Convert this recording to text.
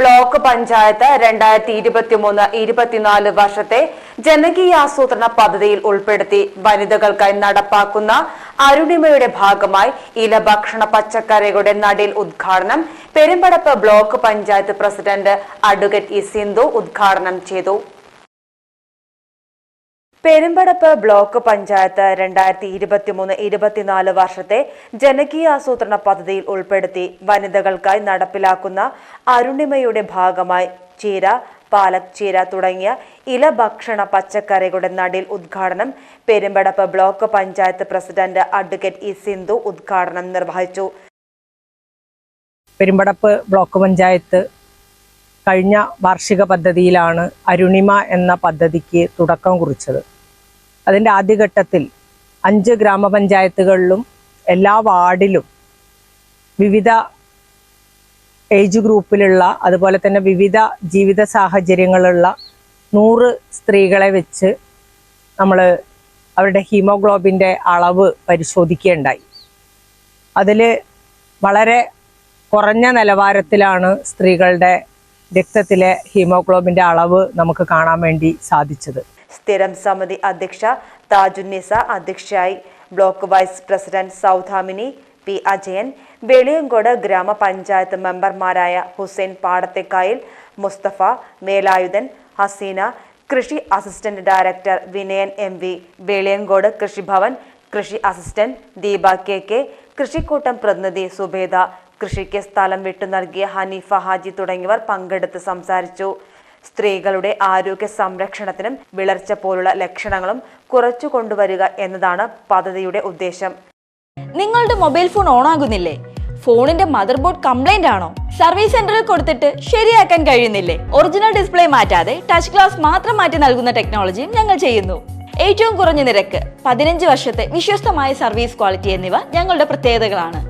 Block panchayat രണ്ടായിരത്തി ഇരുപത്തിമൂന്ന് ഇരുപത്തിനാല് വർഷത്തെ ജനകീയാസൂത്രണ പദ്ധതിയിൽ ഉൾപ്പെടുത്തി വനിതകൾക്കായി നടപ്പാക്കുന്ന അരുണിമയുടെ ഭാഗമായി ഇല ഭക്ഷണ പച്ചക്കറികളുടെ നടീൽ ഉദ്ഘാടനം Perumpadappu block panchayat president advocate E Sindhu ഉദ്ഘാടനം ചെയ്തു. പെരുമ്പടപ്പ് ബ്ലോക്ക് പഞ്ചായത്ത് രണ്ടായിരത്തി ഇരുപത്തിമൂന്ന് ഇരുപത്തിനാല് വർഷത്തെ ജനകീയ ആസൂത്രണ പദ്ധതിയിൽ ഉൾപ്പെടുത്തി വനിതകൾക്കായി നടപ്പിലാക്കുന്ന അരുണിമയുടെ ഭാഗമായി ചീര പാലക് ചീര തുടങ്ങിയ ഇലഭക്ഷണ പച്ചക്കറികളുടെ നടീൽ ഉദ്ഘാടനം Perumpadappu block panchayat president advocate E Sindhu ഉദ്ഘാടനം നിർവഹിച്ചു. പെരുമ്പടപ്പ് ബ്ലോക്ക് പഞ്ചായത്ത് കഴിഞ്ഞ വാർഷിക പദ്ധതിയിലാണ് അരുണിമ എന്ന പദ്ധതിക്ക് തുടക്കം കുറിച്ചത്. അതിന്റെ ആദ്യഘട്ടത്തിൽ അഞ്ച് ഗ്രാമപഞ്ചായത്തുകളിലും എല്ലാ വാർഡിലും വിവിധ ഏജ് ഗ്രൂപ്പിലുള്ള അതുപോലെ തന്നെ വിവിധ ജീവിത സാഹചര്യങ്ങളുള്ള നൂറ് സ്ത്രീകളെ വെച്ച് നമ്മൾ അവരുടെ ഹീമോഗ്ലോബിന്റെ അളവ് പരിശോധിക്കുകയുണ്ടായി. അതിൽ വളരെ കുറഞ്ഞ നിലവാരത്തിലാണ് സ്ത്രീകളുടെ രക്തത്തിലെ ഹീമോഗ്ലോബിന്റെ അളവ് നമുക്ക് കാണാൻ വേണ്ടി സാധിച്ചത്. സ്ഥിരം സമിതി അധ്യക്ഷ താജുന്നിസ അധ്യക്ഷയായി. Block vice president Soudhamini P Ajayan Veliyankode ഗ്രാമപഞ്ചായത്ത് മെമ്പർമാരായ ഹുസൈൻ പാടത്തേക്കായിൽ മുസ്തഫ മേലായുധൻ ഹസീന കൃഷി assistant director Vinayan M V Veliyankode Krishibhavan കൃഷി അസിസ്റ്റന്റ് ദീപ കെ കെ കൃഷിക്കൂട്ടം പ്രതിനിധി സുബേദ കൃഷിക്ക് സ്ഥലം വിട്ടു നൽകിയ ഹനീഫ ഹാജി തുടങ്ങിയവർ പങ്കെടുത്ത് സംസാരിച്ചു. സ്ത്രീകളുടെ ആരോഗ്യ സംരക്ഷണത്തിനും വിളർച്ച പോലുള്ള ലക്ഷണങ്ങളും കുറച്ചു കൊണ്ടുവരിക എന്നതാണ് പദ്ധതിയുടെ ഉദ്ദേശം. നിങ്ങളുടെ മൊബൈൽ ഫോൺ ഓൺ ആകുന്നില്ലേ ഫോണിന്റെ മദർ ബോർഡ് കംപ്ലൈന്റ് ആണോ? സർവീസ് സെന്ററിൽ കൊടുത്തിട്ട് ശരിയാക്കാൻ കഴിയുന്നില്ലേ? ഒറിജിനൽ ഡിസ്പ്ലേ മാറ്റാതെ ടച്ച് ഗ്ലാസ് മാത്രം മാറ്റി നൽകുന്ന ടെക്നോളജിയും ഞങ്ങൾ ചെയ്യുന്നു. ഏറ്റവും കുറഞ്ഞ നിരക്ക് പതിനഞ്ച് വർഷത്തെ വിശ്വസ്തമായ സർവീസ് ക്വാളിറ്റി എന്നിവ ഞങ്ങളുടെ പ്രത്യേകതകളാണ്.